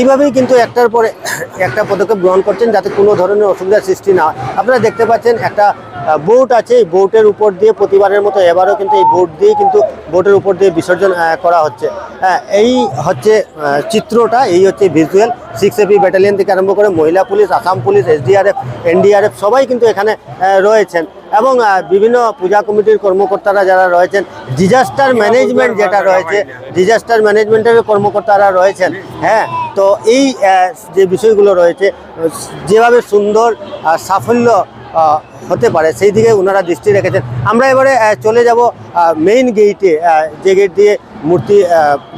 এইভাবেই কিন্তু একটার পরে একটা পদক্ষেপ গ্রহণ করছেন যাতে কোনো ধরনের অসুবিধার সৃষ্টি না হয়। আপনারা দেখতে পাচ্ছেন একটা বোট আছে এই বোটের উপর দিয়ে প্রতিবারের মতো এবারও কিন্তু এই বোট দিয়ে কিন্তু বোটের উপর দিয়ে বিসর্জন করা হচ্ছে। হ্যাঁ, এই হচ্ছে চিত্রটা এই হচ্ছে ভিজুয়াল সিক্স এপি ব্যাটালিয়ন থেকে আরম্ভ করে মহিলা police Assam police SDRF NDRF সবাই কিন্তু এখানে রয়েছেন। এবং বিভিন্ন পূজা কমিটির কর্মকর্তারা যারা রয়েছেন ডিজাস্টার ম্যানেজমেন্ট যেটা রয়েছে ডিজাস্টার ম্যানেজমেন্টের কর্মকর্তারা রয়েছেন হ্যাঁ? তো এই যে বিষয়গুলো রয়েছে, যেভাবে সুন্দর সাফল্য হতে পারে, সেই দিকে ওনারা দৃষ্টি রেখেছেন। আমরা এবারে চলে যাব মেইন গেইটে যে গেট দিয়ে মূর্তি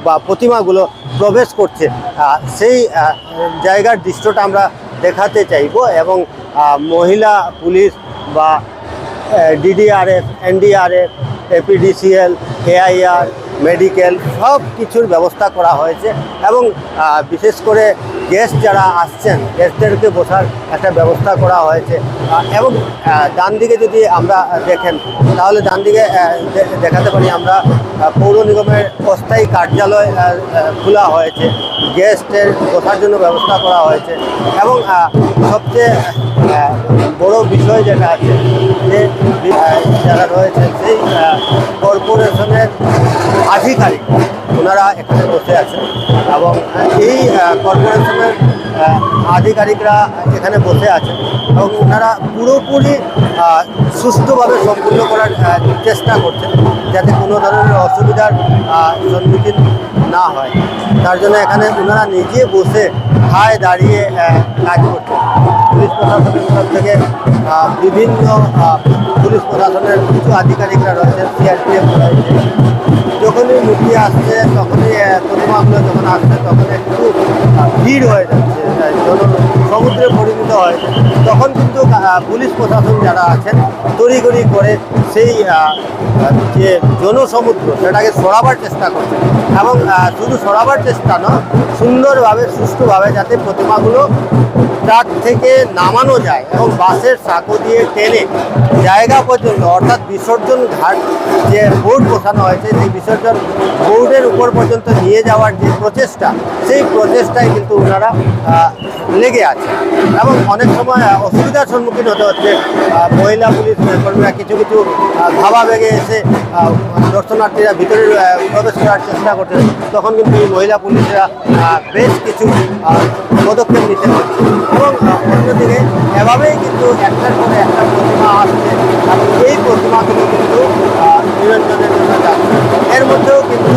বা প্রতিমাগুলো প্রবেশ করছে সেই জায়গার দৃশ্যটা আমরা দেখাতে চাইব এবং মহিলা, পুলিশ বা DDRF NDRF APDCL AIR medical সব কিছুর ব্যবস্থা করা হয়েছে এবং বিশেষ করে গেস্ট যারা আসছেন গেস্টদেরকে বসার একটা ব্যবস্থা করা হয়েছে। এবং ডান দিকে যদি আমরা দেখেন, তাহলে ডান দিকে দেখাতে পারি আমরা পৌর নিগমের অস্থায়ী কার্যালয় খোলা হয়েছে। গেস্টের বসার জন্য ব্যবস্থা করা হয়েছে। এবং সবচেয়ে বড় বিষয় যেটা আছে, যে যারা রয়েছে, সেই কর্পোরেশনের আধিকারিক, ওনারা এখানে বসে আছেন। এবং এই কর্পোরেশনের আধিকারিকরা এখানে বসে আছেন এবং ওনারা পুরোপুরি সুস্থভাবে সম্পূর্ণ করার চেষ্টা করছেন যাতে কোনো ধরনের অসুবিধার সম্মুখীন না হয়। তার জন্য এখানে ওনারা নিজে বসে খায় দাঁড়িয়ে কাজ করছেন। পুলিশ প্রশাসনের তরফ থেকে বিভিন্ন পুলিশ প্রশাসনের কিছু আধিকারিকরা রয়েছেন, সিআরপিএফ রয়েছে। যখনই মূর্তি আসছে, তখনই প্রতিমাগুলো যখন আসছে তখন একটু ভিড় হয়ে যাচ্ছে আহ, সমুদ্রে পরিণত হয়। তখন কিন্তু পুলিশ প্রশাসন যারা আছেন তড়িগড়ি করে সেই যে জনসমুদ্র, সেটাকে সরাবার চেষ্টা করছে। এবং শুধু সরাবার চেষ্টা নয়, সুন্দরভাবে, সুষ্ঠুভাবে যাতে প্রতিমাগুলো ট্রাক থেকে নামানো যায় এবং বাসের সাঁকো দিয়ে টেনে জায়গা পর্যন্ত, অর্থাৎ বিসর্জন ঘাট যে বোর্ড বসানো হয়েছে, সেই বিসর্জন বোর্ডের উপর পর্যন্ত নিয়ে যাওয়ার যে প্রচেষ্টা, সেই প্রচেষ্টায় কিন্তু ওনারা লেগে আছে। এবং অনেক সময় অসুবিধার সম্মুখীন হতে হচ্ছে মহিলা পুলিশ, কর্মীরা কিছু কিছু ধাবা বেগে এসে দর্শনার্থীরা ভিতরে প্রবেশ করার চেষ্টা করছে। তখন কিন্তু এই মহিলা পুলিশরা বেশ কিছু পদক্ষেপ নিতে হচ্ছে এবং অন্যদিকে এভাবেই কিন্তু একটার পরে একটা প্রতিমা আসছে। এবং এই প্রতিমাগুলো কিন্তু নিরঞ্জনের জন্য যাচ্ছে। এর মধ্যেও কিন্তু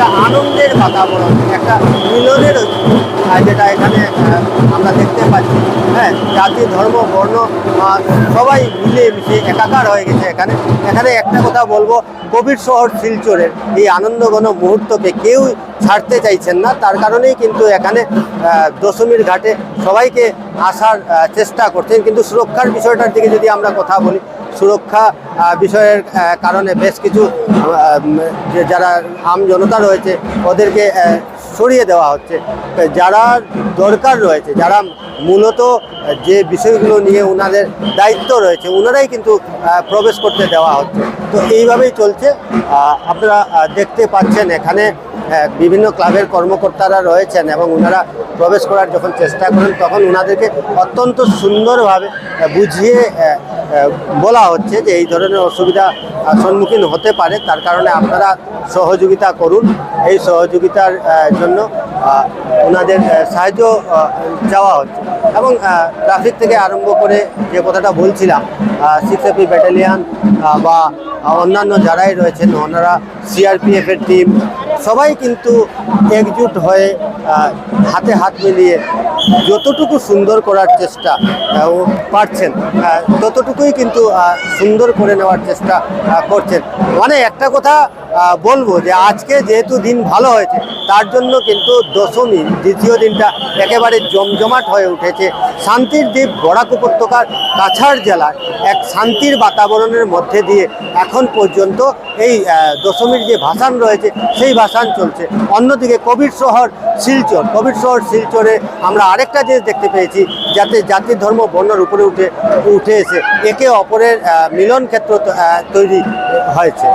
একটা আনন্দের বাতাবরণ, একটা মিলনের যেটা এখানে আমরা দেখতে পাচ্ছি। হ্যাঁ জাতি, ধর্ম, বর্ণ সবাই মিলে মিশে একাকার হয়ে গেছে এখানে। এখানে একটা কথা বলব, কোভিড শহর শিলচরের এই আনন্দঘন মুহূর্তকে কেউ ছাড়তে চাইছেন না। তার কারণেই কিন্তু এখানে দশমীর ঘাটে সবাইকে আসার চেষ্টা করছেন। কিন্তু সুরক্ষার বিষয়টার দিকে যদি আমরা কথা বলি সুরক্ষা বিষয়ের কারণে বেশ কিছু যারা আম জনতা রয়েছে, ওদেরকে সরিয়ে দেওয়া হচ্ছে। যারা দরকার রয়েছে, যারা মূলত যে বিষয়গুলো নিয়ে ওনাদের দায়িত্ব রয়েছে ওনারাই কিন্তু প্রবেশ করতে দেওয়া হচ্ছে। তো এইভাবেই চলছে। আপনারা দেখতে পাচ্ছেন এখানে বিভিন্ন ক্লাবের কর্মকর্তারা রয়েছেন এবং ওনারা প্রবেশ করার যখন চেষ্টা করেন, তখন ওনাদেরকে অত্যন্ত সুন্দরভাবে বুঝিয়ে বলা হচ্ছে যে এই ধরনের অসুবিধা সম্মুখীন হতে পারে। তার কারণে আপনারা সহযোগিতা করুন। এই সহযোগিতার জন্য ওনাদের সাহায্য চাওয়া হচ্ছে। এবং ট্রাফিক থেকে আরম্ভ করে যে কথাটা বলছিলাম সিক্স এপি ব্যাটালিয়ান বা অন্যান্য যারাই রয়েছেন, ওনারা সিআরপিএফের টিম সবাই কিন্তু একজুট হয়ে হাতে হাত মিলিয়ে যতটুকু সুন্দর করার চেষ্টা পারছেন ততটুকুই কিন্তু সুন্দর করে নেওয়ার চেষ্টা করছেন। মানে একটা কথা বলব যে আজকে যেহেতু দিন ভালো হয়েছে, তার জন্য কিন্তু দশমী দ্বিতীয় দিনটা একেবারে জমজমাট হয়ে উঠেছে। শান্তির দ্বীপ বরাক উপত্যকার কাছাড় জেলার এক শান্তির বাতাবরণের মধ্যে দিয়ে এখন পর্যন্ত এই দশমীর যে ভাসান রয়েছে, সেই ভাসান চলছে। অন্যদিকে কোভিড শহর শিলচর, কোভিড শহর শিলচরে আমরা আরেকটা জিনিস দেখতে পেয়েছি, যাতে জাতির ধর্ম বর্ণর উপরে উঠে উঠে এসে একে অপরের মিলন ক্ষেত্র তৈরি হয়েছে।